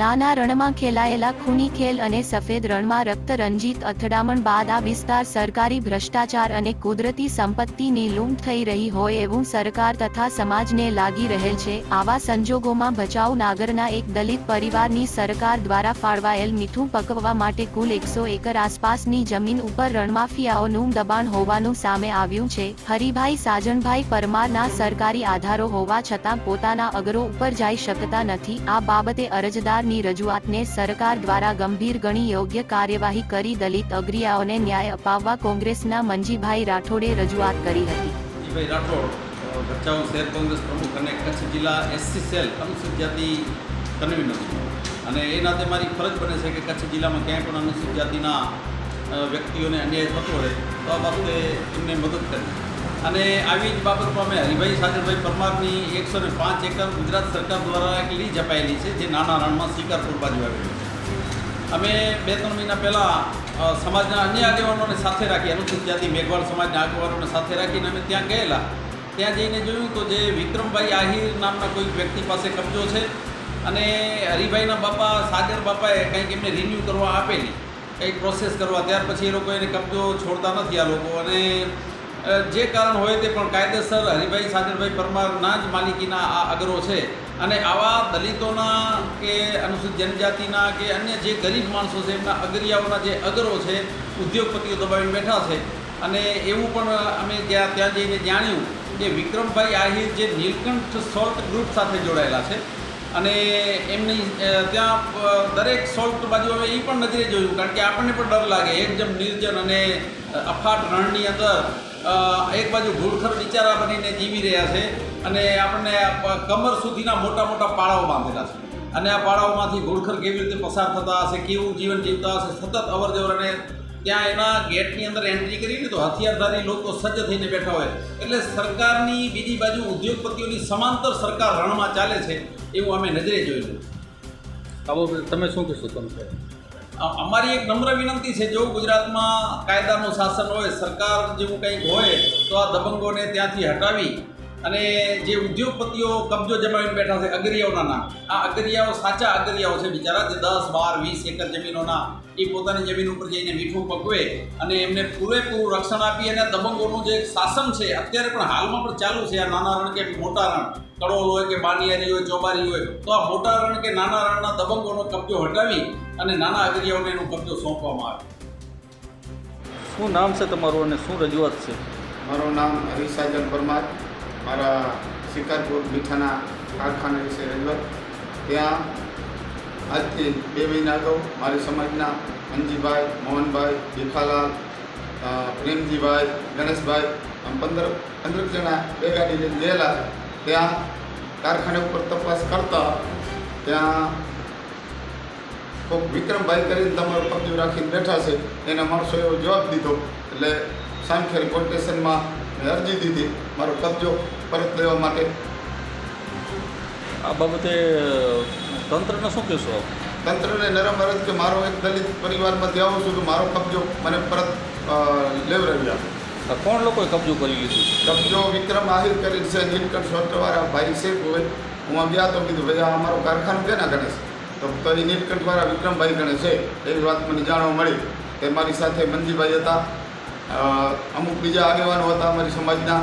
નાના રણમાં ખેલાયેલા ખૂની ખેલ અને સફેદ રણમાં રક્ત રંજીત અથડામણ બાદ આ વિસ્તાર સરકારી ભ્રષ્ટાચાર અને કુદરતી સંપત્તિની લૂંટ થઈ રહી હોય એવું સરકાર તથા સમાજને લાગી રહેલ છે. આવા સંજોગોમાં ભચાઉ નાગરના એક દલિત પરિવારની સરકાર દ્વારા ફાળવાયેલ મીઠું પકવવા માટે કુલ એકસો એકર આસપાસની જમીન ઉપર રણમાફિયાઓનું દબાણ હોવાનું સામે આવ્યું છે. હરિભાઈ સાજણભાઈ પરમારના સરકારી આધારો હોવા છતાં પોતાના અગરો ઉપર જઈ શકતા નથી. આ બાબતે અરજદારની રજૂઆતને સરકાર દ્વારા ગંભીર ગણી યોગ્ય કાર્યવાહી કરી દલિત અગ્રિયાઓને ન્યાય અપાવવા કોંગ્રેસના મંજીભાઈ રાઠોડે રજૂઆત કરી હતી. શહેર કોંગ્રેસ પ્રમુખ અને કચ્છ જિલ્લા એસસી સેલ અનુસૂચિત જાતિ કન્વીનર અને એ નાતે મારી ફરજ બને છે કે કચ્છ જિલ્લામાં ક્યાંય પણ અનુસૂચિત જાતિના વ્યક્તિઓને અન્યાય થતો હોય તો આ બાબતે એમને મદદ કરી અને આવી જ બાબતમાં અમે હરિભાઈ સાજરભાઈ પરમારની એકસો ને પાંચ એકર ગુજરાત સરકાર દ્વારા એક લીજ અપાયેલી છે, જે નાના રણમાં શિકારપુર બાજુ આવેલી છે. અમે બે ત્રણ મહિના પહેલાં સમાજના અન્ય આગેવાનોને સાથે રાખી અનુસૂચિત જાતિ મેઘવાળ સમાજના આગેવાનોને સાથે રાખીને અમે ત્યાં ગયેલા. ત્યાં જઈને જોયું તો જે વિક્રમભાઈ આહિર નામના કોઈ વ્યક્તિ પાસે કબજો છે અને હરિભાઈના બાપા, સાગર બાપાએ કંઈક એમને રિન્યૂ કરવા આપેલી, કંઈક પ્રોસેસ કરવા. ત્યાર પછી એ લોકો એને કબજો છોડતા નથી આ લોકો. અને જે કારણ હોય તે પણ કાયદેસર હરિભાઈ સાગરભાઈ પરમારના જ માલિકીના આ અગરો છે. અને આવા દલિતોના કે અનુસૂચિત જનજાતિના કે અન્ય જે ગરીબ માણસો છે, એમના અગરિયાઓના જે અગરો છે, ઉદ્યોગપતિઓ દબાવીને બેઠા છે. અને એવું પણ અમે જ્યાં ત્યાં જઈને જાણ્યું કે વિક્રમભાઈ આહિર જે નીલકંઠ સોલ્ટ ગ્રુપ સાથે જોડાયેલા છે. અને એમની ત્યાં દરેક સોલ્ટ બાજુ હવે એ પણ નજરે જોયું, કારણ કે આપણને પણ ડર લાગે. એકદમ નિર્જન અને અફાટ રણની અંદર એક બાજુ ભૂલખર બિચારા બનીને જીવી રહ્યા છે અને આપણને કમર સુધીના મોટા મોટા પાળાઓ બાંધેલા છે. અને આ પાળાઓમાંથી ઘૂડખર કેવી રીતે પસાર થતા હશે, કેવું જીવન જીવતા હશે, સતત અવર જવર અને ત્યાં એના ગેટની અંદર એન્ટ્રી કરીને તો હથિયારધારી લોકો સજ્જ થઈને બેઠા હોય. એટલે સરકારની બીજી બાજુ ઉદ્યોગપતિઓની સમાંતર સરકાર રણમાં ચાલે છે, એવું અમે નજરે જોયું તમે શું કહેશો, તમે? અમારી એક નમ્ર વિનંતી છે જો ગુજરાતમાં કાયદાનું શાસન હોય, સરકાર જેવું કંઈક હોય, તો આ દબંગોને ત્યાંથી હટાવી અને જે ઉદ્યોગપતિઓ કબજો જમાવીને બેઠા છે અગરિયાઓના નામ. આ અગરિયાઓ સાચા અગરિયાઓ છે બિચારા જે દસ બાર વીસ એકર જમીનોના એ પોતાની જમીન ઉપર જઈને મીઠું પકવે અને એમને પૂરેપૂરું રક્ષણ આપી અને દબંગોનું જે શાસન છે અત્યારે પણ હાલમાં પણ ચાલુ છે આ નાના રણ કે મોટા રણ. કડોલ હોય કે બાનિયારી હોય ચોબારી હોય તો આ મોટા રણ કે નાના રણના દબંગોનો કબજો હટાવી અને નાના અગરિયાઓને એનો કબજો સોંપવામાં આવે. શું નામ છે તમારું અને શું રજૂઆત છે? મારું નામ હરીસાજન પરમાર. મારા શિકારપુર મીઠાના કારખાના વિશે રજૂઆત ત્યાં આજથી બે મહિના અગાઉ મારી સમાજના અંજીભાઈ, મોહનભાઈ ભીખાલાલ પ્રેમજીભાઈ, ગણેશભાઈ, આમ પંદર પંદર જણા બે ગાડી ગયેલા ત્યાં કારખાને ઉપર તપાસ કરતા ત્યાં કોઈક વિક્રમભાઈ કરીને તમારું પગલું રાખીને બેઠા છે. એના માણસો એવો જવાબ દીધો. એટલે સામખેર કોર્ટેશનમાં મેં અરજી દીધી. મારો કબજો પરત લેવા માટે. આ બાબતે તંત્રને શું કહેશો તંત્રને નરમ અરજ કે મારો એક દલિત પરિવારમાંથી આવું છું કે મારો કબજો મને પરત લેવડાવી આપો. કોણ લોકોએ કબજો કરી લીધું? છે કબજો વિક્રમ આહિર કરી છે નીલકંઠ સોફ્ટવાળા ભાઈ છે હોય હું આમ ગયા તો કીધું ભાઈ આ અમારું કારખાનું કેના ગણે છે તો એ નીલકંઠવાળા વિક્રમભાઈ ગણે છે એવી વાત મને જાણવા મળી. તે મારી સાથે મંજીભાઈ હતા. અમુક બીજા આગેવાનો હતા અમારી સમાજના.